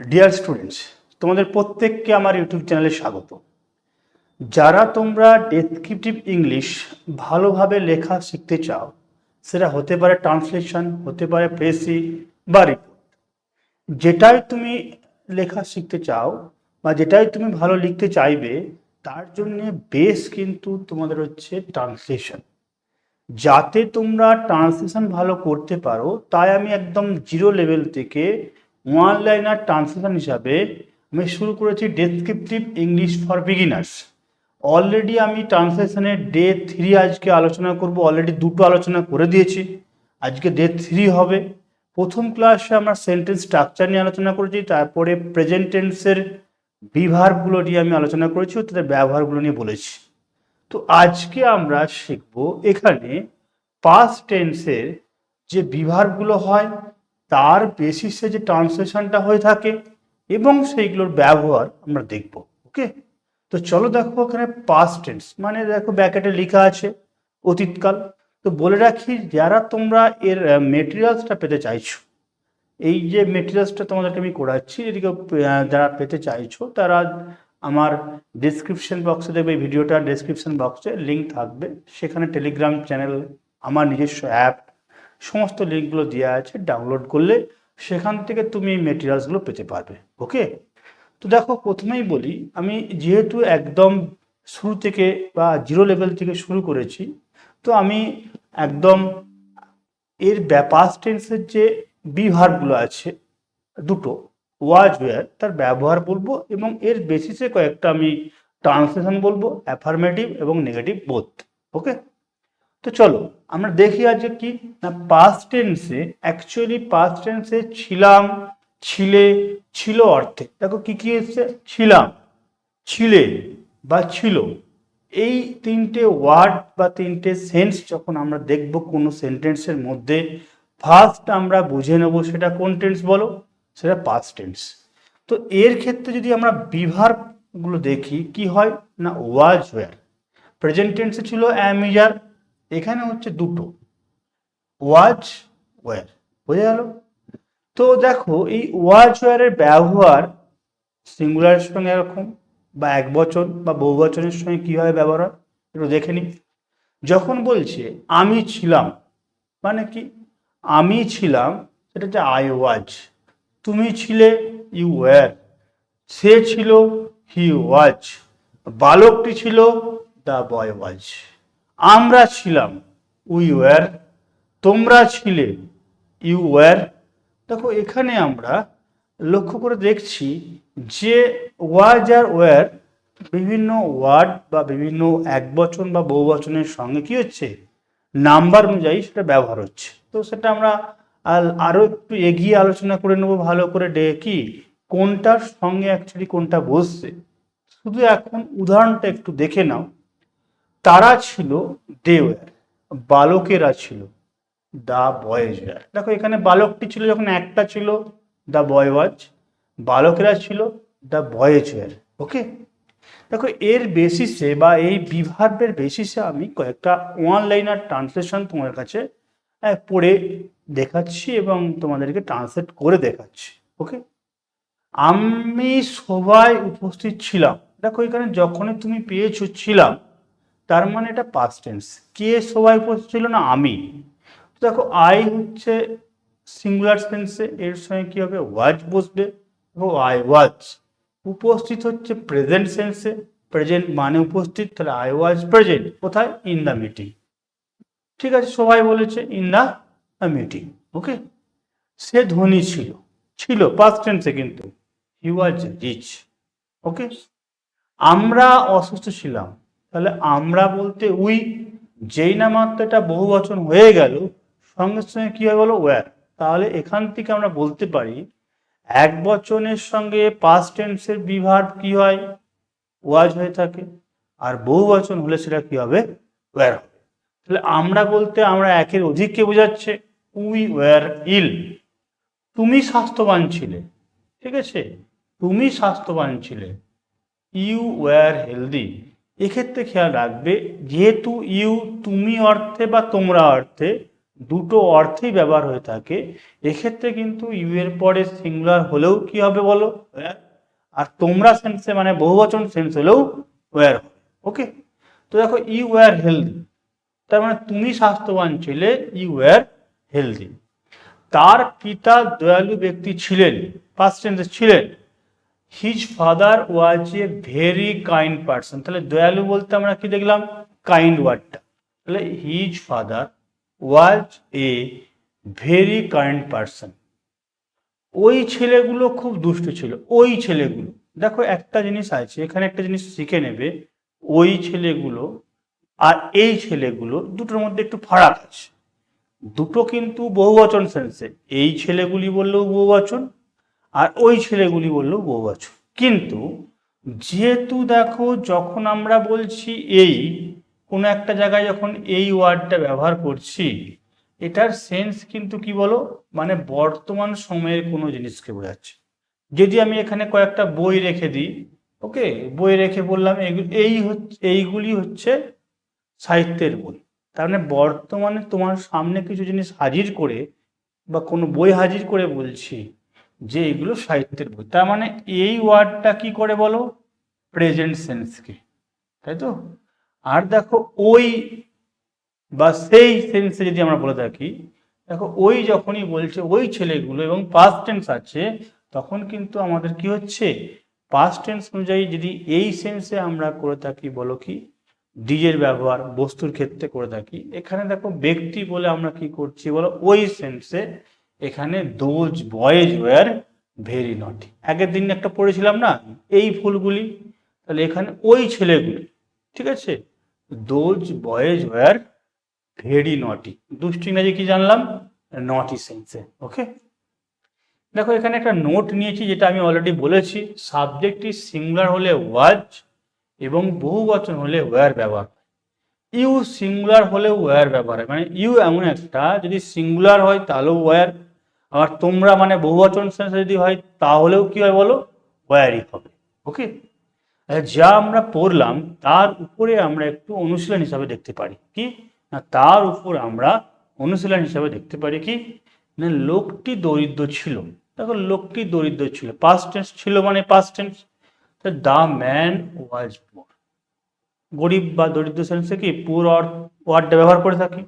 Dear students তোমাদের প্রত্যেককে আমার ইউটিউব চ্যানেলে স্বাগত। যারা তোমরা ডেসক্রিপটিভ ইংলিশ ভালোভাবে লেখা শিখতে চাও, সেটা হতে পারে ট্রান্সলেশন হতে পারে প্রেসি বা রিপোর্ট যেটাই তুমি লেখা শিখতে চাও বা যেটাই তুমি ভালো লিখতে চাইবে, তার জন্য বেস কিন্তু তোমাদের হচ্ছে ট্রান্সলেশন যাতে তোমরা ট্রান্সলেশন ভালো করতে পারো, তাই আমি একদম জিরো লেভেল থেকে ওয়ান লাইনার ট্রান্সলেশন হিসাবে আমি শুরু করেছি descriptive English for beginners already আমি ট্রান্সলেশনের ডে থ্রি আজকে আলোচনা করব অলরেডি দুটো আলোচনা করে দিয়েছি। আজকে ডে থ্রি হবে। প্রথম ক্লাসে আমরা সেন্টেন্স স্ট্রাকচার নিয়ে আলোচনা করেছি, তারপরে প্রেজেন্ট টেন্সের বিভারগুলো নিয়ে আমি আলোচনা করেছি তাদের ব্যবহারগুলো নিয়ে বলেছি। তো আজকে আমরা শিখব এখানে পাস্ট টেন্সের যে বিভাগগুলো হয় তার বেসিসে যে ট্রান্সলেশনটা হয়ে থাকে এবং সেইগুলোর ব্যবহার আমরা দেখব ওকে তো চলো দেখো এখানে পাস্ট টেন্স মানে দেখো ব্যাকেটে লেখা আছে অতীতকাল। তো বলে রাখি, যারা তোমরা এর মেটেরিয়ালসটা পেতে চাইছো, এই যে মেটেরিয়ালসটা তোমাদেরকে আমি করাচ্ছি, এদিকে যারা পেতে চাইছো, তারা আমার ডিসক্রিপশন বক্সে দেখবে ভিডিওটা ডিসক্রিপশন বক্সে লিঙ্ক থাকবে। সেখানে টেলিগ্রাম চ্যানেল আমার নিজস্ব অ্যাপ সমস্ত লিঙ্কগুলো দেওয়া আছে, ডাউনলোড করলে সেখান থেকে তুমি এই মেটেরিয়ালসগুলো পেতে পারবে ওকে তো দেখো, প্রথমেই বলি, আমি যেহেতু একদম শুরু থেকে বা জিরো লেভেল থেকে শুরু করেছি, তো আমি একদম এর পাস্ট টেন্সের যে বিভারগুলো আছে, দুটো ওয়াজ ওয়ার তার ব্যবহার বলব এবং এর বেসিসে কয়েকটা আমি ট্রান্সলেশন বলব অ্যাফার্মেটিভ এবং নেগেটিভ বোথ ওকে তো চলো, আমরা দেখি আজকে কি? না পাস্ট টেন্সে অ্যাকচুয়ালি পাস্ট টেন্সে ছিলাম, ছিলে, ছিল অর্থে দেখো কি কি এসছে? ছিলাম, ছিলে বা ছিল। এই তিনটে ওয়ার্ড বা তিনটে সেন্স যখন আমরা দেখব কোনো সেন্টেন্সের মধ্যে ফার্স্ট আমরা বুঝে নেব সেটা কোন টেন্স বলো? সেটা পাস্ট টেন্স তো এর ক্ষেত্রে যদি আমরা বিভারগুলো দেখি, কি হয়? না ওয়াজ ওয়ার প্রেজেন্ট টেন্সে ছিল অ্যামিজার এখানে হচ্ছে দুটো। ওয়াজ ওয়ার বোঝা গেল? তো দেখো, এই ওয়াজ ওয়ারের ব্যবহার সিঙ্গুলারের সঙ্গে এরকম বা এক বচন বা বহু বচনের সঙ্গে কীভাবে ব্যবহার হয়, একটু দেখে নিই। যখন বলছে, আমি ছিলাম মানে কি? আমি ছিলাম সেটা হচ্ছে আই ওয়াজ তুমি ছিলে ইউ ওয়ার সে ছিল হি ওয়াজ বালকটি ছিল দ্য বয় ওয়াজ আমরা ছিলাম উই ওয়ার তোমরা ছিলে ইউ ওয়ার দেখো, এখানে আমরা লক্ষ্য করে দেখছি যে ওয়াজ আর ওয়ার বিভিন্ন ওয়ার্ড বা বিভিন্ন এক বচন বা বহু বচনের সঙ্গে কি হচ্ছে? নাম্বার অনুযায়ী সেটা ব্যবহার হচ্ছে। তো সেটা আমরা আল- আরও একটু এগিয়ে আলোচনা করে নেব ভালো করে ডে কি কোনটার সঙ্গে অ্যাকচুয়ালি কোনটা বসছে। শুধু এখন উদাহরণটা একটু দেখে নাও। তারা ছিল দে ওয়ার বালকেরা ছিল, দা বয়েজ দেখো, এখানে বালকটি ছিল যখন একটা ছিল দ্য বয় ওয়াজ বালকেরা ছিল দ্য বয়েজ ওকে? দেখো, এর বেসিসে বা এই বিভার্বের বেসিসে আমি কয়েকটা লাইনার ট্রান্সলেশন তোমার কাছে পড়ে দেখাচ্ছি এবং তোমাদেরকে ট্রান্সলেট করে দেখাচ্ছি, ওকে? আমি সবাই উপস্থিত ছিলাম। দেখো, এখানে যখনই তুমি পেয়েছ ছিলাম তার মানে এটা পাস্ট টেন্স কে সবাই উপস্থিত ছিল না? আমি। দেখো আই হচ্ছে সিঙ্গুলার সেন্সে এর সঙ্গে কি হবে? ওয়াজ বসবে। এবং আই ওয়াজ উপস্থিত হচ্ছে প্রেজেন্ট সেন্সে প্রেজেন্ট মানে উপস্থিত, তাহলে আই ওয়াজ প্রেজেন্ট কোথায়? ইন দ্য মিটিং ঠিক আছে, সবাই বলেছে ইন দ্য মিটিং ওকে সে ধনী ছিল। ছিল পাস্ট টেন্সে কিন্তু। হি ওয়াজ রিচ ওকে আমরা অসুস্থ ছিলাম। তাহলে আমরা বলতে উই, যেই না মাত্র এটা বহু বচন হয়ে গেল, সঙ্গে সঙ্গে কি হয়ে গেল? ওয়ার তাহলে এখান থেকে আমরা বলতে পারি, এক বচনের সঙ্গে পাস্ট টেন্সের বিভার কি হয়? ওয়াজ হয়ে থাকে। আর বহু বচন হলে সেটা কি হবে? ওয়ার হবে। তাহলে আমরা বলতে আমরা একের অধিককে বোঝাচ্ছে? উই ওয়ার ইল তুমি স্বাস্থ্যবান ছিলে, ঠিক আছে? তুমি স্বাস্থ্যবান ছিলে। ইউ ওয়ার হেলদি এক্ষেত্রে খেয়াল রাখবে, যেহেতু ইউ তুমি অর্থে বা তোমরা অর্থে দুটো অর্থেই ব্যবহার হয়ে থাকে, এক্ষেত্রে কিন্তু ইউ এর পরে সিঙ্গুলার হলেও কি হবে বলো? আর তোমরা সেন্সে মানে বহুবচন সেন্স হলেও ওয়ার ওকে তো দেখো, ইউ ওয়ার হেলদি তার মানে তুমি স্বাস্থ্যবান ছিলে, ইউ ওয়ার হেলদি তার পিতা দয়ালু ব্যক্তি ছিলেন ফার্স্ট টেন্সে ছিলেন his father was a very kind person তাহলে দয়ালু বলতে আমরা কি দেখলাম? কাইন্ড ওয়ার্ডটা তাহলে his father was a very kind person ওই ছেলেগুলো খুব দুষ্ট ছিল। ওই ছেলেগুলো। দেখো একটা জিনিস আছে, এখানে একটা জিনিস শিখে নেবে। ওই ছেলেগুলো আর এই ছেলেগুলো দুটোর মধ্যে একটু ফারাক আছে। দুটো কিন্তু বহুবচন সেন্সে এই ছেলেগুলি বললেও বহুবচন আর ওই ছেলেগুলি বললেও বহুবচন কিন্তু যেহেতু দেখো যখন আমরা বলছি এই, কোনো একটা জায়গায় যখন এই ওয়ার্ডটা ব্যবহার করছি, এটার সেন্স কিন্তু কি বলো? মানে বর্তমান সময়ের কোনো জিনিসকে বোঝাচ্ছে। যদি আমি এখানে কয়েকটা বই রেখে দিই, ওকে? বই রেখে বললাম এই হচ্ছে এইগুলি হচ্ছে সাহিত্যের বই। তার মানে বর্তমানে তোমার সামনে কিছু জিনিস হাজির করে বা কোনো বই হাজির করে বলছি যে এগুলো সাহিত্যের বই। তার মানে এই ওয়ার্ডটা কি করে বলো? প্রেজেন্ট সেন্সকে। তাই তো? আর দেখো ওই বা সেই সেন্সে যদি আমরা বলে থাকি, দেখো ওই যখনই বলছে ওই ছেলেগুলো এবং পাস্ট টেন্স আছে, তখন কিন্তু আমাদের কি হচ্ছে? পাস্ট টেন্স অনুযায়ী যদি এই সেন্সে আমরা করে থাকি বলো কি? ডিজের ব্যবহার, বস্তুর ক্ষেত্রে করে থাকি, এখানে দেখো ব্যক্তি বলে আমরা কি করছি? বলো ওই সেন্সে এখানে দোজ বয়েজ ওয়ার ভেরি নটি আগের দিন একটা পড়েছিলাম না, এই ফুলগুলি, তাহলে এখানে ওই ছেলেগুলি, ঠিক আছে? দোজ বয়েজ ওয়ার ভেরি নটি দুষ্ট ইংরাজি কি জানলাম? নটি সেন্সে ওকে দেখো, এখানে একটা নোট নিয়েছি, যেটা আমি অলরেডি বলেছি। সাবজেক্টটি সিঙ্গুলার হলে ওয়াজ এবং বহু বচন হলে ওয়ার ব্যবহার। ইউ সিঙ্গুলার হলে ওয়ার ব্যবহার হয়। মানে ইউ এমন একটা, যদি সিঙ্গুলার হয়, তাহলেও ওয়ার আবার তোমরা মানে বহুবচন সেন্সে যদি হয়, তাহলেও কি হয় বলো? ওয়ারই হবে। ওকে? যা আমরা পড়লাম, তার উপরে আমরা একটু অনুশীলন হিসাবে দেখতে পারি। কি? না, তার উপর আমরা অনুশীলন হিসাবে দেখতে পারি কি? না, লোকটি দরিদ্র ছিল। দেখো, লোকটি দরিদ্র ছিল। পাস্ট টেন্স ছিল মানে past tense the man was poor গরিব বা দরিদ্র সেন্সে কি? পুর ওয়ার্ডটা ব্যবহার করে থাকি।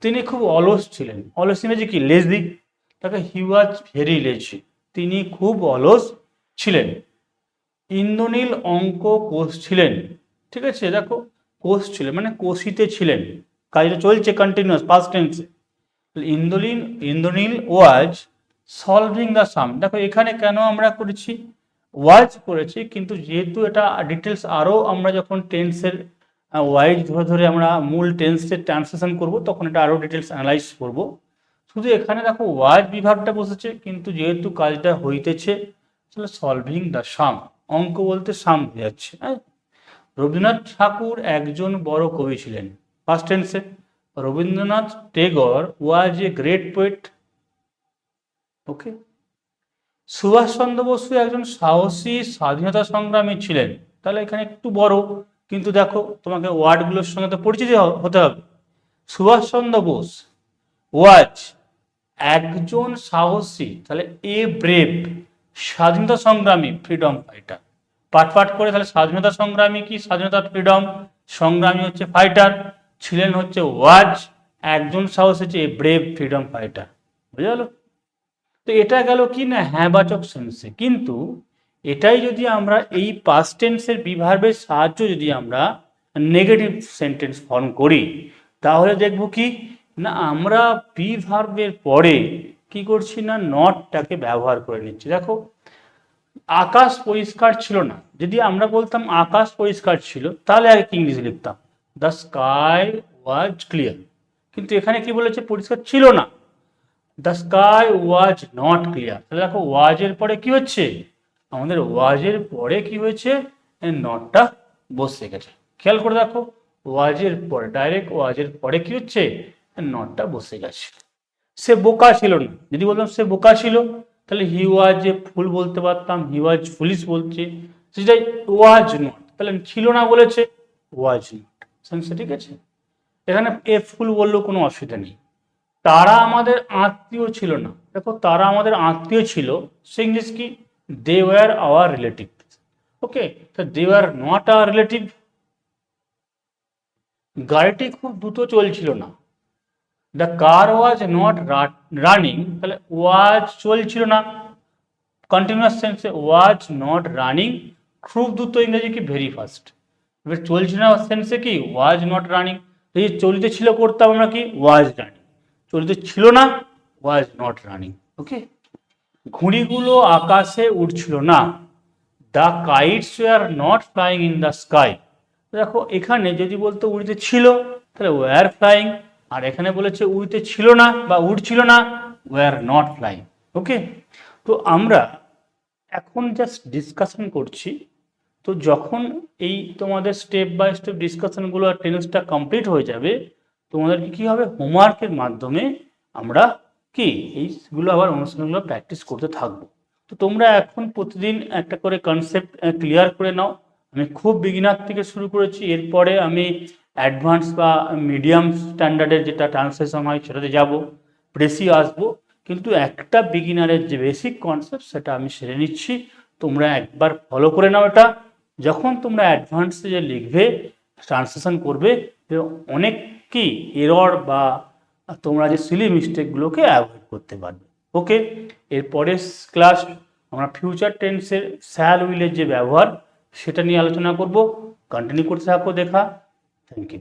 তিনি খুব অলস ছিলেন। অলস ইংরেজি কি? লেজি তাকে হি ওয়াজ ভেরি লেজি তিনি খুব অলস ছিলেন। ইন্দ্রনীল অঙ্ক কোষ ছিলেন। ঠিক আছে, দেখো, কোষ ছিলেন মানে কোষিতে ছিলেন। কাজটা চলছে কন্টিনিউয়াস পাস্ট টেন্সে Indranil Indranil was solving the some দেখো, এখানে কেন আমরা করেছি? ওয়াজ করেছি, কিন্তু যেহেতু এটা ডিটেলস আরও আমরা যখন টেন্সের ওয়াইজ ধরে ধরে আমরা মূল টেন্সের ট্রান্সলেশন করব, তখন এটা আরও ডিটেলস অ্যানালাইজ করব। শুধু এখানে দেখো ওয়াজ বিভাগটা বসেছে, কিন্তু যেহেতু কাজটা হইতেছে, তাহলে সলভিং দ্য সাম অঙ্ক বলতে সাম যাচ্ছে হ্যাঁ? রবীন্দ্রনাথ ঠাকুর একজন বড় কবি ছিলেন ফার্স্ট টেন্সে Rabindranath Tagore was a great poet okay Subhas Chandra Basu একজন সাহসী স্বাধীনতা সংগ্রামী ছিলেন, তাহলে এখানে একটু বড়, কিন্তু দেখো তোমাকে ওয়ার্ডগুলোর সঙ্গে তো পরিচিত হতে হবে। সুভাষচন্দ্র বোস ওয়াজ একজন সাহসী, তাহলে এ ব্রেভ স্বাধীনতা সংগ্রামী ফ্রিডম ফাইটার পাট পাট করে তাহলে স্বাধীনতা সংগ্রামী কি? স্বাধীনতা ফ্রিডম সংগ্রামী হচ্ছে ফাইটার ছিলেন হচ্ছে ওয়াজ, একজন সাহস হচ্ছে এ ব্রেভ ফ্রিডম ফাইটার বুঝা গেল? তো এটা গেল কি না? হ্যাঁবাচক সেন্সে কিন্তু এটাই যদি আমরা এই পাস্ট টেন্সের বিভার্বের সাহায্য যদি আমরা নেগেটিভ সেন্টেন্স ফর্ম করি, তাহলে দেখব কি? না, আমরা বিভার্বের পরে কি করছি না, নটটাকে ব্যবহার করে নিচ্ছি। দেখো, আকাশ পরিষ্কার ছিল না। যদি আমরা বলতাম আকাশ পরিষ্কার ছিল, তাহলে আগে কি ইংলিশে লিখতাম? দ্য স্কাই ওয়াজ ক্লিয়ার কিন্তু এখানে কি বলেছে? পরিষ্কার ছিল না। The sky was not clear তাহলে দেখো, ওয়াজের পরে কি হচ্ছে? আমাদের ওয়াজের পরে কি হয়েছে? নটটা বসে গেছে। খেয়াল করে দেখো, ওয়াজের পরে, ডাইরেক্ট ওয়াজের পরে কি হচ্ছে? নটটা বসে গেছে। সে বোকা ছিল না। যদি বলতাম সে বোকা ছিল, তাহলে হি ওয়াজ এ ফুল বলতে পারতাম হি ওয়াজ ফুলিশ বলছে। সেটাই ওয়াজ নট তাহলে ছিল না বলেছে ওয়াজ নট ঠিক আছে? এখানে এ ফুল বললেও কোনো অসুবিধা নেই। তারা আমাদের আত্মীয় ছিল না। দেখো, তারা আমাদের আত্মীয় ছিল, সে ইংলিশ কি? They were our relative okay তো they were not our relative গাড়িটি খুব দ্রুত চলছিল না। The car was not running তাহলে ওয়াজ চলছিল না। কন্টিনিউয়াস সেন্সে ওয়াজ নট রানিং খুব দ্রুত ইংরেজি কি ভেরি ফাস্ট এবার চলছিল না সেন্সে কি? ওয়াজ নট রানিং এই চলতে ছিল করতাম আমরা কি? ওয়াজ রানিং চলতে ছিল না ওয়াজ নট রানিং ওকে ঘুড়িগুলো আকাশে উড়ছিল না। The kites were not flying in the sky দেখো, এখানে যদি বলতো উড়িতে ছিল, তাহলে ওয়ার ফ্লাইং আর এখানে বলেছে উইতে ছিল না বা উড়ছিল না ওয়ার নট ফ্লাইং ওকে তো আমরা এখন জাস্ট ডিসকাশন করছি। তো যখন এই তোমাদের স্টেপ বাই স্টেপ ডিসকাশনগুলো আর টেন্সটা কমপ্লিট হয়ে যাবে, তোমাদেরকে কি হবে? হোমওয়ার্কের মাধ্যমে আমরা কি? এইগুলো আবার অনুষ্ঠানগুলো প্র্যাকটিস করতে থাকব। তো তোমরা এখন প্রতিদিন একটা করে কনসেপ্ট ক্লিয়ার করে নাও। আমি খুব বিগিনার থেকে শুরু করেছি। এরপরে আমি অ্যাডভান্স বা মিডিয়াম স্ট্যান্ডার্ডের যেটা ট্রান্সলেশন হয় সেটাতে যাব প্রেসি আসব, কিন্তু একটা বিগিনারের যে বেসিক কনসেপ্ট সেটা আমি সেরে নিচ্ছি। তোমরা একবার ফলো করে নাও এটা। যখন তোমরা অ্যাডভান্সে যে লিখবে ট্রান্সলেশন করবে অনেক কি এরর বা তোমরা যে সিলি মিস্টেকগুলোকে অ্যাভয়েড করতে পারবে। ওকে এরপরের ক্লাস আমরা ফিউচার টেন্সের স্যাল উইলের যে ব্যবহার, সেটা নিয়ে আলোচনা করব। কন্টিনিউ করতে থাকো, দেখা। Thank you